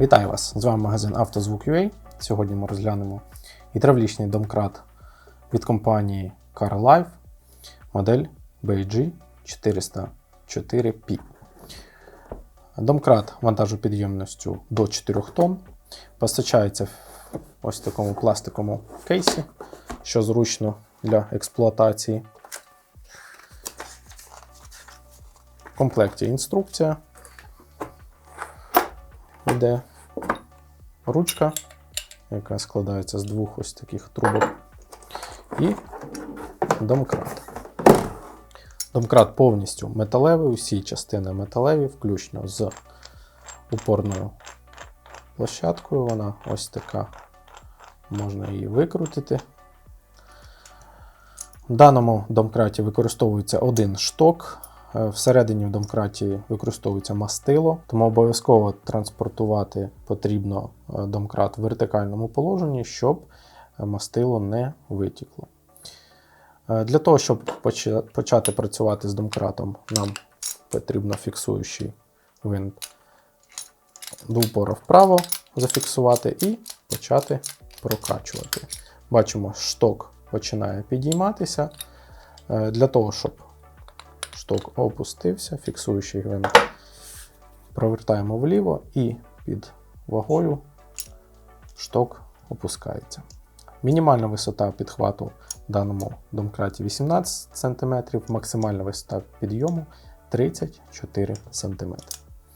Вітаю вас! З вами магазин «Автозвук.UA». Сьогодні ми розглянемо гідравлічний домкрат від компанії Car Life, модель BG 404P. Домкрат вантажопідємністю до 4 тонн. Постачається в ось такому пластиковому кейсі, що зручно для експлуатації. В комплекті інструкція йде ручка, яка складається з двох ось таких трубок, і домкрат. Домкрат повністю металевий, усі частини металеві, включно з упорною площадкою. Вона ось така, можна її викрутити. В даному домкраті використовується один шток. Е, Всередині в домкраті використовується мастило, тому обов'язково транспортувати потрібно е, домкрат в вертикальному положенні, щоб е, мастило не витікло. Для того, щоб почати працювати з домкратом, нам потрібно фіксуючий винт до упора вправо зафіксувати і почати прокачувати. Бачимо, шток починає підійматися. Для того, щоб шток опустився, фіксуючий гвинт провертаємо вліво і під вагою шток опускається. Мінімальна висота підхвату в даному домкраті 18 см, максимальна висота підйому 34 см.